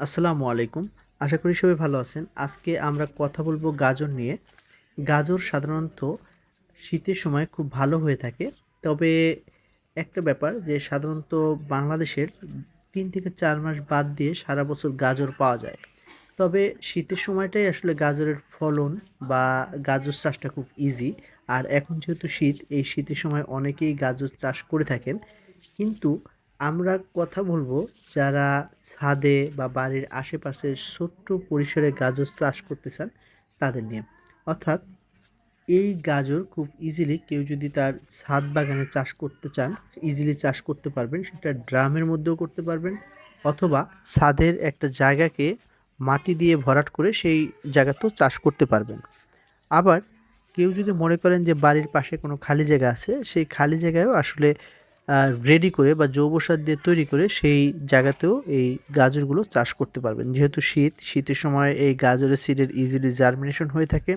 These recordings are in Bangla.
আসসালামু আলাইকুম। আশা করি সবাই ভালো আছেন। আজকে আমরা কথা বলব গাজর নিয়ে। গাজর সাধারণত শীতের সময় খুব ভালো হয়ে থাকে। তবে একটা ব্যাপার যে সাধারণত বাংলাদেশের তিন থেকে চার মাস বাদ দিয়ে সারা বছর গাজর পাওয়া যায়। তবে শীতের সময়টাই আসলে গাজরের ফলন বা গাজর চাষটা খুব ইজি আর এখন যেহেতু শীত, এই শীতের সময় অনেকেই গাজর চাষ করে থাকেন। কিন্তু আমরা কথা বলব যারা ছাদে বা বাড়ির আশেপাশে ছোট্ট পরিসরে গাজর চাষ করতে চান তাদের নিয়ে। অর্থাৎ এই গাজর খুব ইজিলি কেউ যদি তার ছাদ বাগানে চাষ করতে চান ইজিলি চাষ করতে পারবেন, সেটা ড্রামের মধ্যেও করতে পারবেন অথবা ছাদের একটা জায়গাকে মাটি দিয়ে ভরাট করে সেই জায়গাতেও চাষ করতে পারবেন। আবার কেউ যদি মনে করেন যে বাড়ির পাশে কোনো খালি জায়গা আছে, সেই খালি জায়গায়ও আসলে রেডি করে বা জৈব সার দিয়ে তৈরি করে সেই জায়গাতেও এই গাজরগুলো চাষ করতে পারবেন। যেহেতু শীত, শীতের সময় এই গাজরের সিডের ইজিলি জার্মিনেশন হয়ে থাকে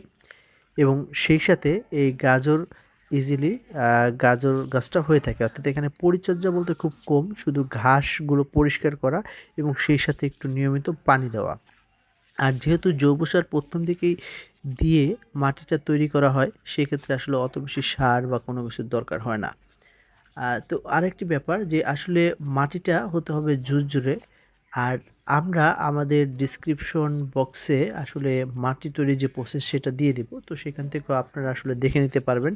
এবং সেই সাথে এই গাজর ইজিলি গাজর গাছটা হয়ে থাকে। অর্থাৎ এখানে পরিচর্যা বলতে খুব কম, শুধু ঘাসগুলো পরিষ্কার করা এবং সেই সাথে একটু নিয়মিত পানি দেওয়া। আর যেহেতু জৈব সার প্রথম দিকেই দিয়ে মাটিটা তৈরি করা হয়, সেক্ষেত্রে আসলে অত বেশি সার বা কোনো কিছুর দরকার হয় না। তো আরেকটি ব্যাপার যে আসলে মাটিটা হতে হবে ঝুরঝুরে। আর আমরা আমাদের ডিসক্রিপশন বক্সে আসলে মাটি তৈরির যে প্রসেস সেটা দিয়ে দিব। তো সেখান থেকেও আপনারা আসলে দেখে নিতে পারবেন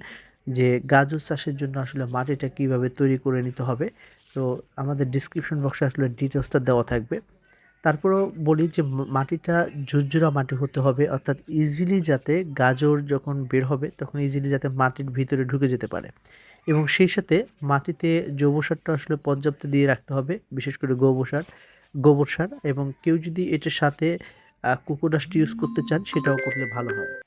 যে গাজর চাষের জন্য আসলে মাটিটা কীভাবে তৈরি করে নিতে হবে। তো আমাদের ডিসক্রিপশন বক্সে আসলে ডিটেলসটা দেওয়া থাকবে। তারপরেও বলি যে মাটিটা ঝুরঝুরা মাটি হতে হবে। অর্থাৎ ইজিলি যাতে গাজর যখন বের হবে, তখন ইজিলি যাতে মাটির ভিতরে ঢুকে যেতে পারে। এবং সেই সাথে মাটিতে জৈব সারটা আসলে পর্যাপ্ত দিয়ে রাখতে হবে, বিশেষ করে গোবর সার গোবর সার এবং কেউ যদি এটার সাথে কুকুর ডাস্ট ইউজ করতে চান, সেটাও করলে ভালো হয়।